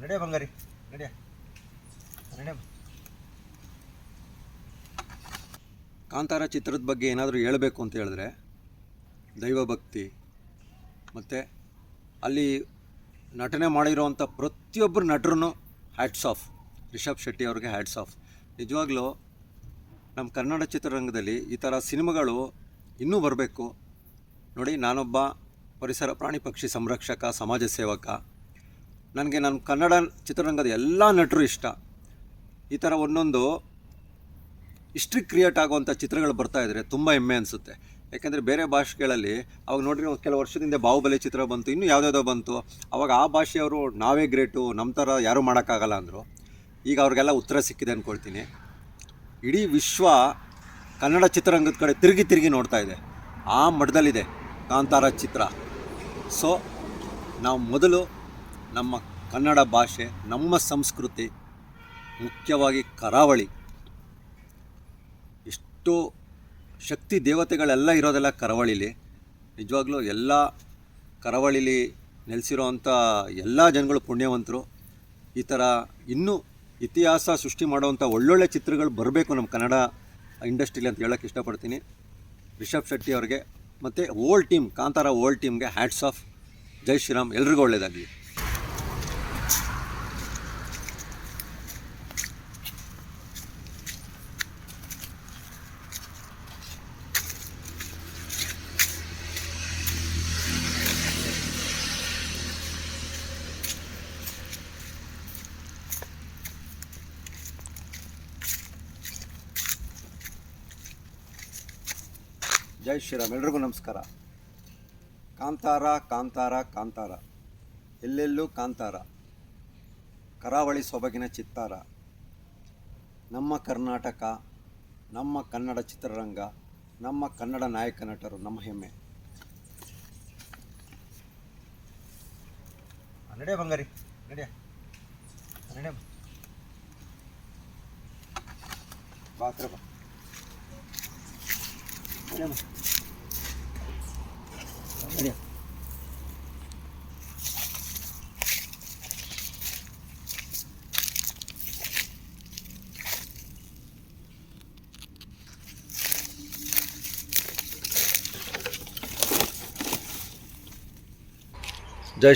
ಬಂಗಾರಿ ಕಾಂತಾರ ಚಿತ್ರದ ಬಗ್ಗೆ ಏನಾದರೂ ಹೇಳಬೇಕು ಅಂತ ಹೇಳಿದ್ರೆ ದೈವಭಕ್ತಿ ಮತ್ತು ಅಲ್ಲಿ ನಟನೆ ಮಾಡಿರೋವಂಥ ಪ್ರತಿಯೊಬ್ಬರು ನಟರೂ ಹ್ಯಾಟ್ಸ್ ಆಫ್ ರಿಷಬ್ ಶೆಟ್ಟಿ ಅವ್ರಿಗೆ ಹ್ಯಾಟ್ಸ್ ಆಫ್ ನಿಜವಾಗ್ಲೂ ನಮ್ಮ ಕನ್ನಡ ಚಿತ್ರರಂಗದಲ್ಲಿ ಈ ಥರ ಸಿನಿಮಾಗಳು ಇನ್ನೂ ಬರಬೇಕು. ನೋಡಿ, ನಾನೊಬ್ಬ ಪರಿಸರ ಪ್ರಾಣಿ ಪಕ್ಷಿ ಸಂರಕ್ಷಕ, ಸಮಾಜ ಸೇವಕ ನನಗೆ ನನ್ನ ಕನ್ನಡ ಚಿತ್ರರಂಗದ ಎಲ್ಲ ನಟರು ಇಷ್ಟ. ಈ ಥರ ಒಂದೊಂದು ಹಿಸ್ಟ್ರಿ ಕ್ರಿಯೇಟ್ ಆಗುವಂಥ ಚಿತ್ರಗಳು ಬರ್ತಾ ಇದ್ದರೆ ತುಂಬ ಹೆಮ್ಮೆ ಅನಿಸುತ್ತೆ. ಯಾಕೆಂದರೆ ಬೇರೆ ಭಾಷೆಗಳಲ್ಲಿ ಅವಾಗ ನೋಡ್ರಿ ಒಂದು ಕೆಲವು ವರ್ಷದಿಂದ ಬಾಹುಬಲಿ ಚಿತ್ರ ಬಂತು, ಇನ್ನೂ ಯಾವುದ್ಯಾವುದೋ ಬಂತು. ಅವಾಗ ಆ ಭಾಷೆಯವರು ನಾವೇ ಗ್ರೇಟು ನಮ್ಮ ಥರ ಯಾರೂ ಮಾಡೋಕ್ಕಾಗಲ್ಲ ಅಂದರು. ಈಗ ಅವ್ರಿಗೆಲ್ಲ ಉತ್ತರ ಸಿಕ್ಕಿದೆ ಅಂದ್ಕೊಳ್ತೀನಿ ಇಡೀ ವಿಶ್ವ ಕನ್ನಡ ಚಿತ್ರರಂಗದ ಕಡೆ ತಿರುಗಿ ತಿರುಗಿ ನೋಡ್ತಾ ಇದೆ. ಆ ಮಠದಲ್ಲಿದೆ ಕಾಂತಾರ ಚಿತ್ರ. ಸೊ ನಾವು ಮೊದಲು ನಮ್ಮ ಕನ್ನಡ ಭಾಷೆ, ನಮ್ಮ ಸಂಸ್ಕೃತಿ, ಮುಖ್ಯವಾಗಿ ಕರಾವಳಿ. ಎಷ್ಟೋ ಶಕ್ತಿ ದೇವತೆಗಳೆಲ್ಲ ಇರೋದೆಲ್ಲ ಕರಾವಳಿಲಿ. ನಿಜವಾಗ್ಲೂ ಎಲ್ಲ ಕರಾವಳಿಲಿ ನೆಲೆಸಿರೋವಂಥ ಎಲ್ಲ ಜನಗಳು ಪುಣ್ಯವಂತರು. ಈ ಥರ ಇನ್ನೂ ಇತಿಹಾಸ ಸೃಷ್ಟಿ ಮಾಡುವಂಥ ಒಳ್ಳೊಳ್ಳೆ ಚಿತ್ರಗಳು ಬರಬೇಕು ನಮ್ಮ ಕನ್ನಡ ಇಂಡಸ್ಟ್ರೀಲಿ ಅಂತ ಹೇಳೋಕ್ಕೆ ಇಷ್ಟಪಡ್ತೀನಿ. ರಿಷಬ್ ಶೆಟ್ಟಿ ಅವ್ರಿಗೆ ಮತ್ತು ಓಲ್ಡ್ ಟೀಮ್, ಕಾಂತಾರ ಓಲ್ಡ್ ಟೀಮ್ಗೆ ಹ್ಯಾಟ್ಸ್ ಆಫ್ ಜೈ ಶ್ರೀರಾಮ್, ಎಲ್ರಿಗೂ ಒಳ್ಳೆಯದಾಗಲಿ ಜೈ ಶ್ರೀರಾಮ್. ಎಲ್ರಿಗೂ ನಮಸ್ಕಾರ. ಕಾಂತಾರ ಕಾಂತಾರ ಕಾಂತಾರ. ಎಲ್ಲೆಲ್ಲೂ ಕಾಂತಾರ. ಕರಾವಳಿ ಸೊಬಗಿನ ಚಿತ್ತಾರ. ನಮ್ಮ ಕರ್ನಾಟಕ, ನಮ್ಮ ಕನ್ನಡ ಚಿತ್ರರಂಗ, ನಮ್ಮ ಕನ್ನಡ ನಾಯಕ ನಟರು, ನಮ್ಮ ಹೆಮ್ಮೆ. ನಡೆ ಬಂಗಾರಿ ನಡೆಯ. ನಡೆಯ. ಜೈ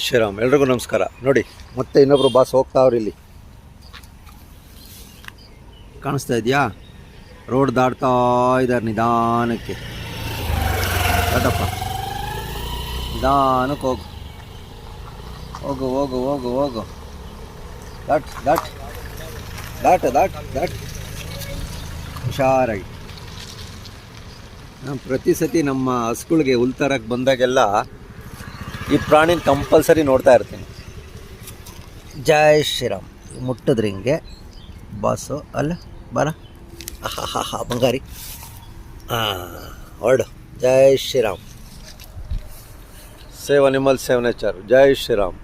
ಶ್ರೀರಾಮ್ ಎಲ್ರಿಗೂ ನಮಸ್ಕಾರ. ನೋಡಿ ಮತ್ತೆ ಇನ್ನೊಬ್ರು ಬಾಸ್ ಹೋಗ್ತಾವ್ರಿ ಇಲ್ಲಿ. ಕಾಣಿಸ್ತಾ ಇದೆಯಾ? ರೋಡ್ ದಾಟ್ತಾ ಇದ್ದಾರೆ ನಿಧಾನಕ್ಕೆ. ದೊಡ್ಡಪ್ಪ ನಿಧಾನಕ್ಕೆ ಹೋಗು. ಹೋಗು ಹೋಗು ಹೋಗು ಹೋಗು. ದಾಟ್ ದಾಟ್. ದಾಟ್ ದಾಟ್ ದಾಟ್. ಹುಷಾರಾಗಿ. ಪ್ರತಿ ಸತಿ ನಮ್ಮ ಹಸುಗಳಿಗೆ ಉಲ್ತರಕ್ಕೆ ಬಂದಾಗೆಲ್ಲ ಈ ಪ್ರಾಣಿನ ಕಂಪಲ್ಸರಿ ನೋಡ್ತಾ ಇರ್ತೀನಿ. ಜೈ ಶ್ರೀರಾಮ್. ಮುಟ್ಟಿದ್ರಿ ಹಿಂಗೆ. ಬಾಸು ಅಲ್ಲ, ಬರ. ಆಹಾ ಬಂಗಾರಿ ಹಾಂ ಹೊರಡು ಜೈ Shri Ram save animal save nature ಜೈ ಶ್ರೀರಾಮ್